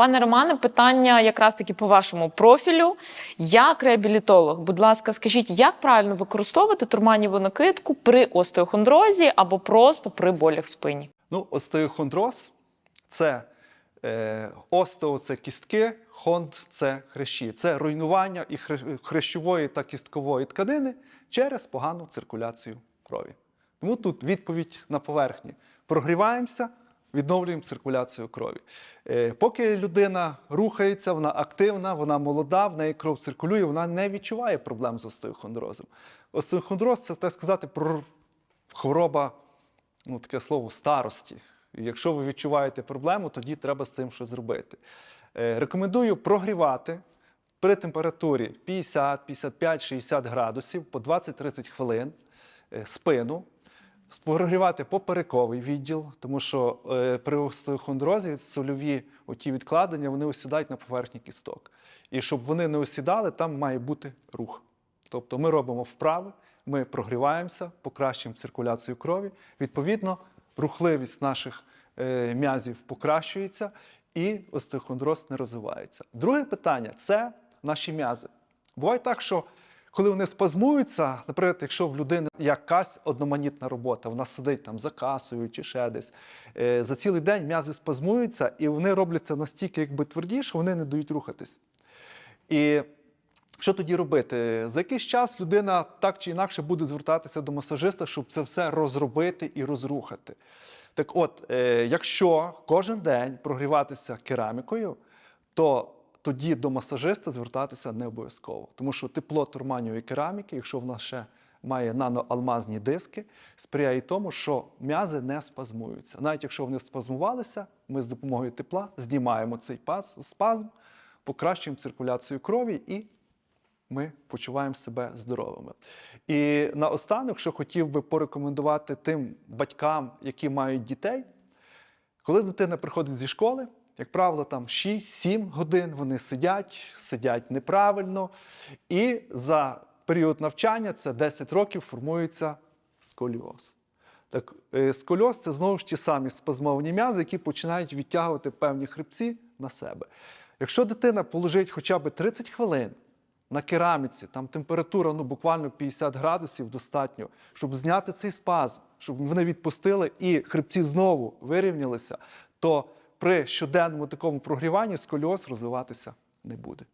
Пане Романе, питання якраз таки по вашому профілю. Як реабілітолог, будь ласка, скажіть, як правильно використовувати турманіву накидку при остеохондрозі або просто при болях в спині? Ну, остеохондроз це е, остео це кістки, хонд це хрящі. Це руйнування і хре- хрящової та кісткової тканини через погану циркуляцію крові. Тому тут відповідь на поверхні. Прогріваємося, відновлюємо циркуляцію крові. Е, поки людина рухається, вона активна, вона молода, в неї кров циркулює, вона не відчуває проблем з остеохондрозом. Остеохондроз це так сказати про хвороба ну, таке слово старості. І якщо ви відчуваєте проблему, тоді треба з цим щось зробити. Е, рекомендую прогрівати при температурі 50, 55, 60 градусів по 20-30 хвилин е, спину. Прогрівати поперековий відділ, тому що е, при остеохондрозі сольові оті відкладення вони осідають на поверхні кісток. І щоб вони не осідали, там має бути рух. Тобто ми робимо вправи, ми прогріваємося, покращуємо циркуляцію крові. Відповідно, рухливість наших е, м'язів покращується і остеохондроз не розвивається. Друге питання це наші м'язи. Буває так, що коли вони спазмуються, наприклад, якщо в людини якась одноманітна робота, вона сидить там за касою чи ще десь, е, за цілий день м'язи спазмуються, і вони робляться настільки якби тверді, що вони не дають рухатись. І що тоді робити? За якийсь час людина так чи інакше буде звертатися до масажиста, щоб це все розробити і розрухати. Так от, е, якщо кожен день прогріватися керамікою, то тоді до масажиста звертатися не обов'язково. Тому що тепло турманівої кераміки, якщо вона ще має наноалмазні диски, сприяє тому, що м'язи не спазмуються. Навіть якщо вони спазмувалися, ми з допомогою тепла знімаємо цей паз, спазм, покращуємо циркуляцію крові і ми почуваємо себе здоровими. І наостанок, що хотів би порекомендувати тим батькам, які мають дітей, коли дитина приходить зі школи, як правило, там 6-7 годин вони сидять, сидять неправильно, і за період навчання, це 10 років, формується сколіоз. Так, е, сколіоз це знову ж ті самі спазмовні м'язи, які починають відтягувати певні хребці на себе. Якщо дитина положить хоча б 30 хвилин на кераміці, там температура ну, буквально 50 градусів достатньо, щоб зняти цей спазм, щоб вони відпустили і хребці знову вирівнялися, то при щоденному такому прогріванні сколіоз розвиватися не буде.